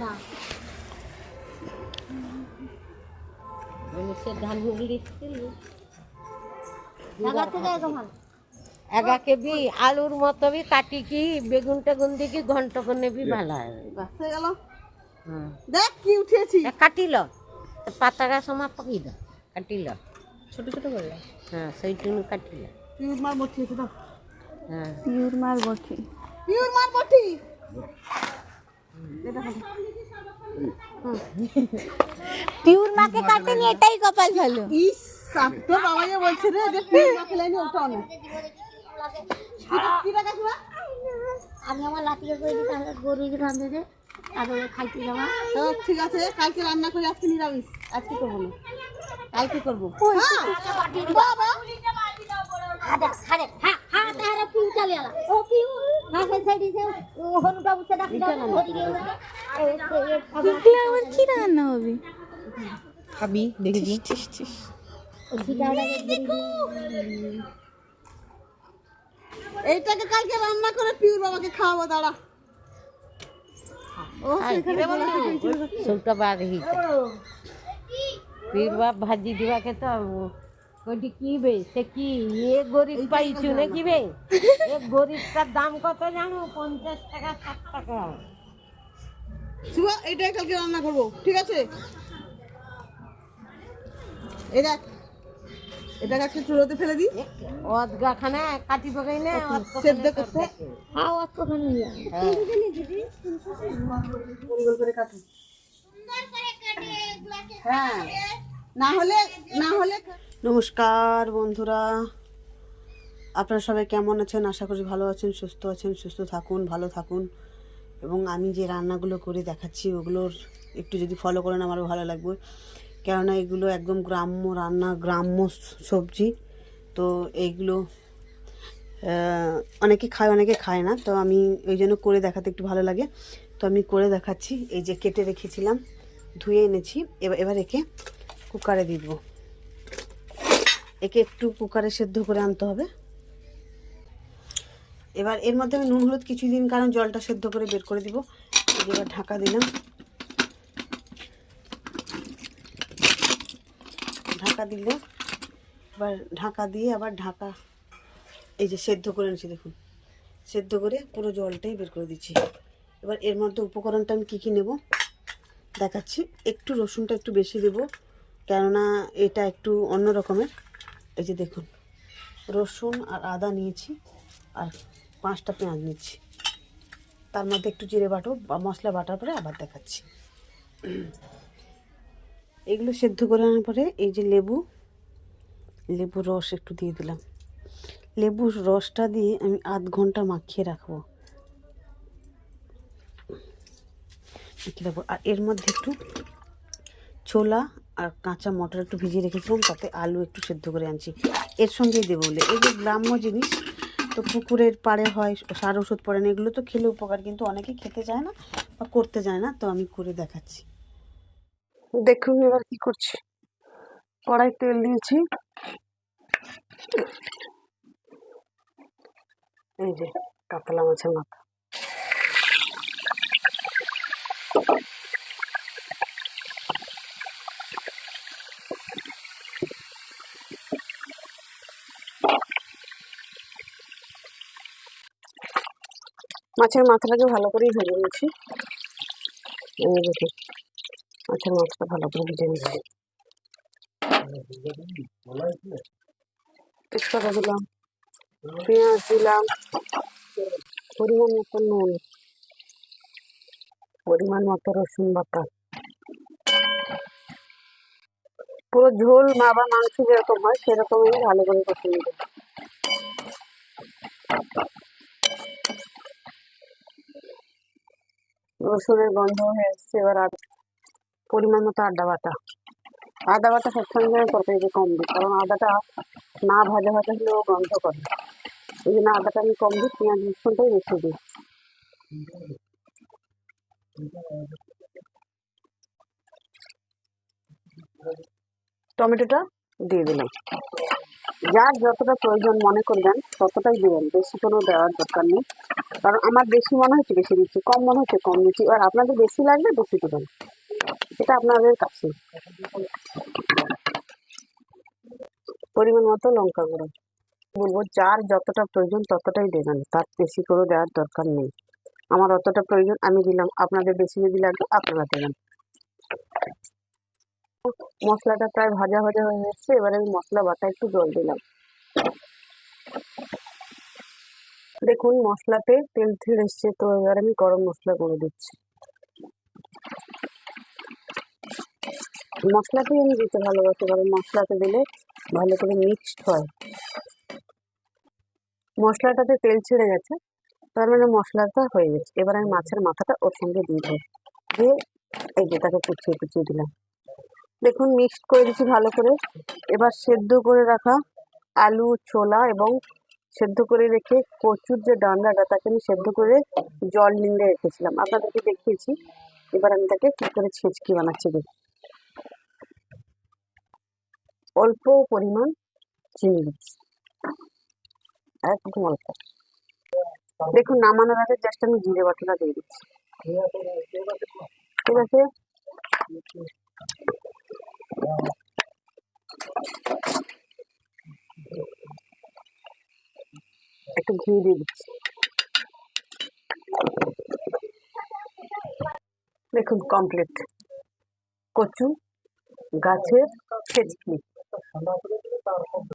না সে ধান হুগলি জায়গা থেকে একদম এগাকে বি আলুর মতো বি কাটি কি বেগুন টেগুন দিয়ে কি ঘন্ট করে বি ভালো গেল হ্যাঁ দেখ কি উঠেছি। কাটিল পাতাটা সময় পকি দাও কাটিল ছোট ছোট করে। হ্যাঁ সেইটুকু কাটিল পিউর মার বটি আছে হ্যাঁ। পিউর মার বটি। পিওর মাকে কাটেনি এটাই কপাল ভালো। ইস সাপ তো বাবাই বলছে রে যে পিউর মা খেলাইনি ওটা অনেক। কি টাকা ছিল আমি আমার লাঠিকে করে দিই তাহলে গরু রাঁধে দে তারপরে খাইতে যাওয়া তো ঠিক আছে কালকে রান্না করে আজকে নিরামিষ। আজকে করব না। কালকে করব। হ্যাঁ। বাবা। হাদা হাদে হা হা তাহারা পিউ চালে আলা ও আবার কি রান্না হবে? খাবি দেখবি এইটাকে কালকে রান্না করে পিউর বাবাকে খাওয়াবো দাঁড়া। বাদ বাপ ভাজি দিবাকে তো কইটি কি বে? সে কি এ গরিব পাইছু নাকি বে? এ গরিবটার দাম কত জানো? পঞ্চাশ টাকা ষাট টাকা। শুভ এইটাই কালকে রান্না করব ঠিক আছে? এই দেখ এটাকে আজকে চুলোতে ফেলে দিই অদগা খানে কাটি পকাই না সেদ্ধ করতে। হ্যাঁ অত খানে গোল করে কাটুন হ্যাঁ। না হলে না হলে নমস্কার, বন্ধুরা। আপনারা সবাই কেমন আছেন? আশা করি ভালো আছেন, সুস্থ আছেন, সুস্থ থাকুন, ভালো থাকুন। এবং আমি যে রান্নাগুলো করে দেখাচ্ছি, ওগুলোর একটু যদি ফলো করেন, আমারও ভালো লাগবে। কেননা এগুলো একদম গ্রাম্য রান্না, গ্রাম্য সবজি। তো এইগুলো অনেকে খায় অনেকে খায় না। তো আমি ওই জন্য করে দেখাতে একটু ভালো লাগে। তো আমি করে দেখাচ্ছি। এই যে কেটে রেখেছিলাম, ধুয়ে এনেছি। এবার এবার একে কুকারে দিয়ে দেবো। একে একটু কুকারে সেদ্ধ করে আনতে হবে। এবার এর মধ্যে আমি নুন হলুদ কিছু দিন কারণ জলটা সেদ্ধ করে বের করে দিব। এবার ঢাকা দিলাম। ঢাকা দিলে, এবার ঢাকা দিয়ে আবার ঢাকা এই যে সেদ্ধ করে নিচ্ছি দেখুন। সেদ্ধ করে পুরো জলটাই বের করে দিচ্ছি। এবার এর মধ্যে উপকরণটা আমি কী কী নেব দেখাচ্ছি। একটু রসুনটা একটু বেশি দেব, কেননা এটা একটু অন্য রকমের। এই যে দেখুন, রসুন আর আদা নিয়েছি আর পাঁচটা পেঁয়াজ নিচ্ছি। তার মধ্যে একটু জিরে বাটো, বা মশলা বাটার পরে আবার দেখাচ্ছি। এগুলো সেদ্ধ করে আনার পরে এই যে লেবু, লেবুর রস একটু দিয়ে দিলাম। লেবুর রসটা দিয়ে আমি আধ ঘণ্টা মাখিয়ে রাখব। মাখিয়ে রাখব। আর এর মধ্যে একটু ছোলা আর কাঁচা মটর একটু ভিজিয়ে রেখেছিলাম, তাতে আলু একটু সেদ্ধ করে আনছি। এর সঙ্গেই দেবো বলে। এই যে গ্রাম্য জিনিস, তো পুকুরের পাড়ে হয়, সার ওষুধ পড়ে না, এগুলো তো খেলে উপকার, কিন্তু অনেকেই খেতে চায় না বা করতে চায় না, তো আমি করে দেখাচ্ছি। দেখুন এবার কি করছি। কড়াই তেল দিয়েছি। এই যে কাতলা মাছের মাথা। মাছের মাথাটাকে ভালো করেই ভেজে নিয়েছি। দেখুন, মাছের মাথাটা ভালো করে ভেজে নিয়েছি। তেজপাতা দিলাম, পেঁয়াজ দিলাম, পরিমাণ মতো নুন, পরিমাণ মতো রসুন বাটা। পুরো ঝোল মা বা মাংস যেরকম হয় সেরকমই ভালো করে কষে নেব। রসুনের গন্ধ হয়ে এসছে এবার আর পরিমাণ মতো আদা বাটা। আদা বাটা সবসময় তরকারিতে কম দিই, কারণ আদাটা না ভাজা ভাজা হলেও গন্ধ করে। এই জন্য আদাটা আমি কম দিই, পেঁয়াজ রসুনটাই বেশি দিই। টমেটোটা দিয়ে দিলাম। যার যতটা প্রয়োজন মনে করবেন, ততটাই দেবেন। বেশি কোনো দেওয়ার দরকার নেই। কারণ আমার বেশি মনে হচ্ছে, বেশি দিচ্ছি। কম মনে হচ্ছে, কম দিচ্ছি। আর আপনাদের বেশি লাগবে, বেশি দেবেন। এটা আপনাদের কাছে। পরিমাণ মতো লঙ্কা গুঁড়ো। বলব, যার যতটা প্রয়োজন ততটাই দেবেন। তার বেশি করে দেওয়ার দরকার নেই। আমার অতটা প্রয়োজন, আমি দিলাম। আপনাদের বেশি যদি লাগবে আপনারা দেবেন। মশলাটা প্রায় ভাজা ভাজা হয়ে এসছে, এবারে আমি মশলা বাটা একটু জল দিলাম। দেখুন, মশলাতে তেল ছেড়ে এসছে, তো এবার আমি গরম মশলা করে দিচ্ছি। মশলাতেই আমি দিতে ভালোবাসি, কারণ মশলাতে দিলে ভালো করে মিক্সড হয়। মশলাটাতে তেল ছেড়ে গেছে, তার মানে মশলাটা হয়ে গেছে। এবার আমি মাছের মাথাটা ওর সঙ্গে দিয়ে দেবো। দিয়ে এই যে তাকে কুচিয়ে কুচিয়ে দিলাম। দেখুন মিক্সড করে দিচ্ছি ভালো করে। এবার সেদ্ধ করে রাখা আলু, ছোলা এবং সেদ্ধ করে রেখে কচুর যে ডান্ডাটা তাকে আমি সেদ্ধ করে জল নিংড়ে রেখেছিলাম। আপনাদেরকে দেখিয়েছি। এবার আমি তাকে কি করে ছেঁচকি বানাচ্ছি দেখি অল্প পরিমাণ চিনি একদম অল্প। দেখুন, নামানোর আগে জাস্ট আমি জিরে বাটাটা দিয়ে দিচ্ছি। ঠিক আছে? একটু ঘি দিয়ে দিচ্ছি। দেখুন কমপ্লিট কচু গাছের ছেচকি।